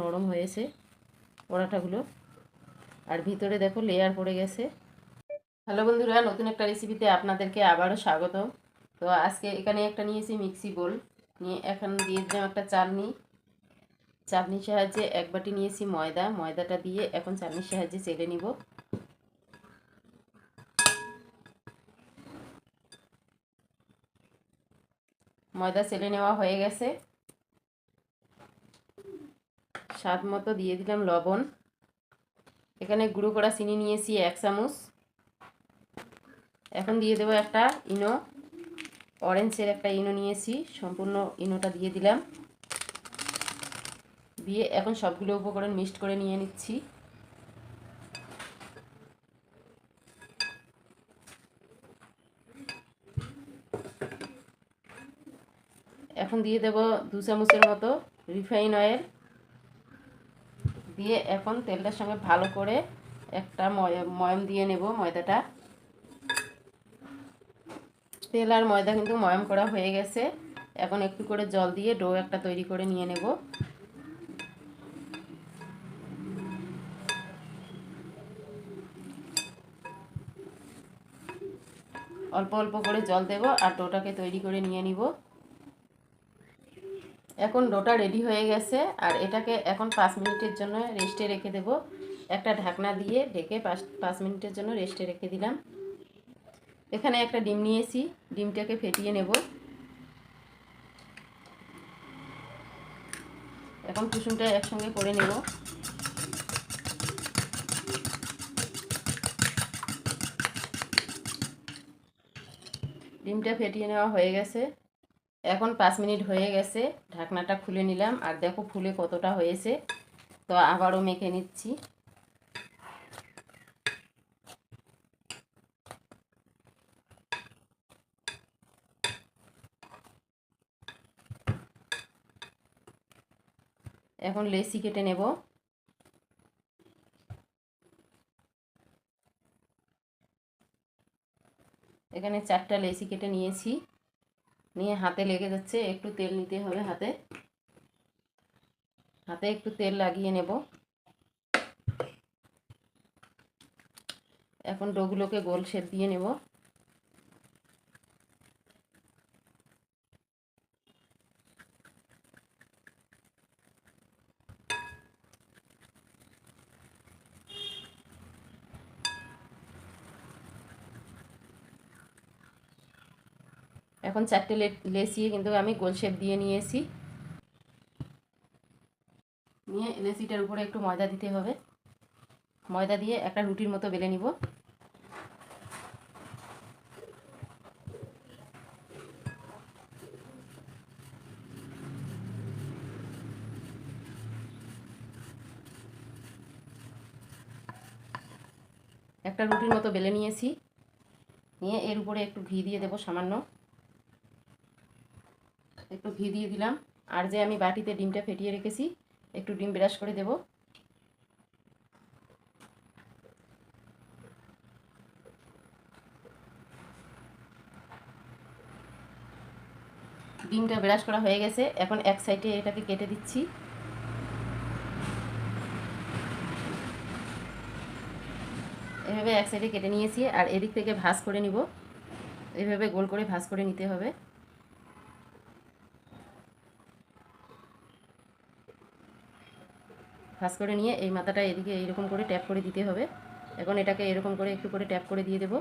নরম হয়েছে পরাঠাগুলো আর ভিতরে দেখো লেয়ার পড়ে গেছে। হ্যালো বন্ধুরা, নতুন একটা রেসিপিতে আপনাদেরকে আবারও স্বাগত তো আজকে এখানে একটা নিয়েছি মিক্সি বোল। নিয়ে এখন দিয়ে দিলাম একটা চালনি চাটনির সাহায্যে এক বাটি নিয়েছি ময়দা। ময়দাটা দিয়ে এখন চাটনির সাহায্যে চেলে নিব। ময়দা চেলে নেওয়া হয়ে গেছে। স্বাদ মতো দিয়ে দিলাম লবণ। এখানে গুঁড়ো করা চিনি নিয়েছি এক চামচ। এখন দিয়ে দেবো একটা ইনো। অরেঞ্জের একটা ইনো নিয়েছি, সম্পূর্ণ ইনোটা দিয়ে দিলাম। দিয়ে এখন সবগুলো উপকরণ মিক্সড করে নিয়ে নিচ্ছি। এখন দিয়ে দেব দু চামচের মতো রিফাইন অয়েল। দিয়ে এখন তেলটার সঙ্গে ভালো করে একটা ময়ম দিয়ে নেব ময়দাটা। তেল আর ময়দা কিন্তু ময়ম করা হয়ে গেছে। এখন একটু করে জল দিয়ে ডো একটা তৈরি করে নিয়ে নেব। অল্প অল্প করে জল দেব আর ডোটাকে তৈরি করে নিয়ে নিব। এখন ডোটা রেডি হয়ে গেছে আর এটাকে এখন পাঁচ মিনিটের জন্য রেস্টে রেখে দেব। একটা ঢাকনা দিয়ে ঢেকে পাঁচ পাঁচ মিনিটের জন্য রেস্টে রেখে দিলাম। এখানে একটা ডিম নিয়েছি, ডিমটাকে ফেটিয়ে নেব। এখন কুসুমটা একসঙ্গে করে নেব। ডিমটা ফেটিয়ে নেওয়া হয়ে গেছে। এখন পাঁচ মিনিট হয়ে গেছে, ঢাকনাটা খুলে নিলাম। আর দেখো ফুলে কতটা হয়েছে। তো আবারও মেখে নিচ্ছি। এখন লেসি কেটে নেব। এখানে চারটা লেসি কেটে নিয়েছি। নিয়ে হাতে লেগে যাচ্ছে, একটু তেল নিতে হবে হাতে। হাতে একটু তেল লাগিয়ে নেব। এখন ডোগুলোকে গোল শেপ দিয়ে নেব। এখন চারটে লেসিয়ে কিন্তু আমি গোল শেপ দিয়ে নিয়েছি। নিয়ে লেসিটার উপরে একটু ময়দা দিতে হবে। ময়দা দিয়ে একটা রুটির মতো বেলে নিব। একটা রুটির মতো বেলে নিয়েছি। নিয়ে এর উপরে একটু ঘি দিয়ে দেবো সামান্য। একটু ঘি দিয়ে দিলাম। আর যে আমি বাটিতে ডিমটা ফেটিয়ে রেখেছি, একটু ডিম ব্রাশ করে দেব। ডিমটা ব্রাশ করা হয়ে গেছে। এখন এক সাইডে এটাকে কেটে দিচ্ছি। এভাবে এক সাইডে কেটে নিয়েছি, আর এদিক থেকে ভাজ করে নিব। এভাবে গোল করে ভাজ করে নিতে হবে। ভাজ করে নিয়ে এই মাথাটা এদিকে এইরকম করে ট্যাপ করে দিতে হবে। এখন এটাকে এরকম করে একটু করে ট্যাপ করে দিয়ে দেব।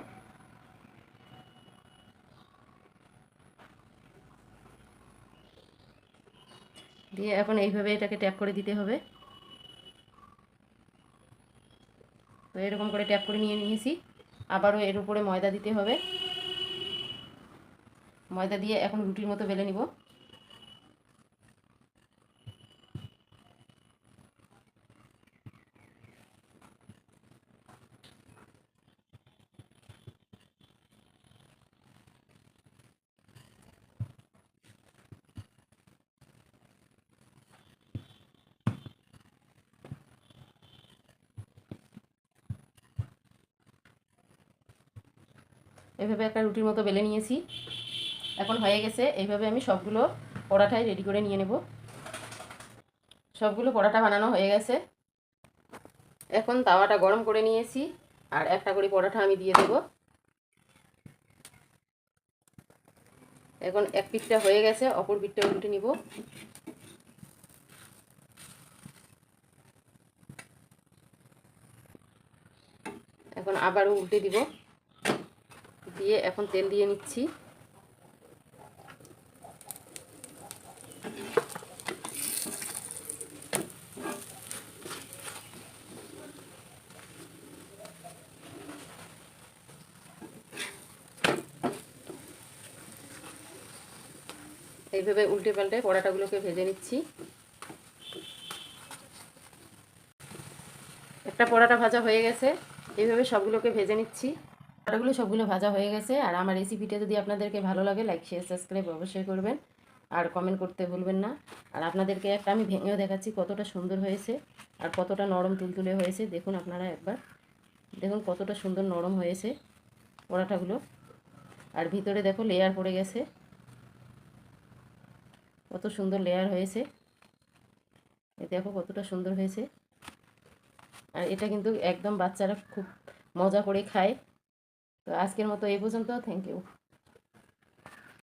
দিয়ে এখন এইভাবে এটাকে ট্যাপ করে দিতে হবে। তো এরকম করে ট্যাপ করে নিয়ে নিয়েছি। আবারও এর উপরে ময়দা দিতে হবে। ময়দা দিয়ে এখন রুটির মতো বেলে নিব। এভাবে একটা রুটির মতো বেলে নিয়েছি। এখন হয়ে গেছে, এইভাবে আমি সবগুলো পরাঠায় রেডি করে নিয়ে নেব। সবগুলো পরোটা বানানো হয়ে গেছে। এখন তাওয়াটা গরম করে নিয়েছি আর একটা করে পরোটা আমি দিয়ে দেব। এখন এক পিঠটা হয়ে গেছে, অপর পিঠটা উল্টে নিব। এখন আবারও উল্টে দিব। দিয়ে এখন তেল দিয়ে নিচ্ছি। এইভাবে উল্টে পাল্টে পরোটাগুলোকে ভেজে নিচ্ছি। একটা পরোটা ভাজা হয়ে গেছে, এইভাবে সবগুলোকে ভেজে নিচ্ছি। পরোটাগুলো সবগুলো ভাজা হয়ে গেছে। আর আমার রেসিপিটা যদি আপনাদেরকে ভালো লাগে লাইক শেয়ার সাবস্ক্রাইব অবশ্যই করবেন। আর কমেন্ট করতে ভুলবেন না। আর আপনাদেরকে একটা আমি ভেঙেও দেখাচ্ছি কতটা সুন্দর হয়েছে আর কতটা নরম তুলতুলে হয়েছে। দেখুন আপনারা একবার। দেখুন কতটা সুন্দর নরম হয়েছে পরোটাগুলো। আর ভিতরে দেখো লেয়ার পড়ে গেছে। কত সুন্দর লেয়ার হয়েছে। দেখো কতটা সুন্দর হয়েছে। আর এটা কিন্তু একদম বাচ্চারা খুব মজা করে খায়। তো আজকের মতো এই পর্যন্ত থ্যাংক ইউ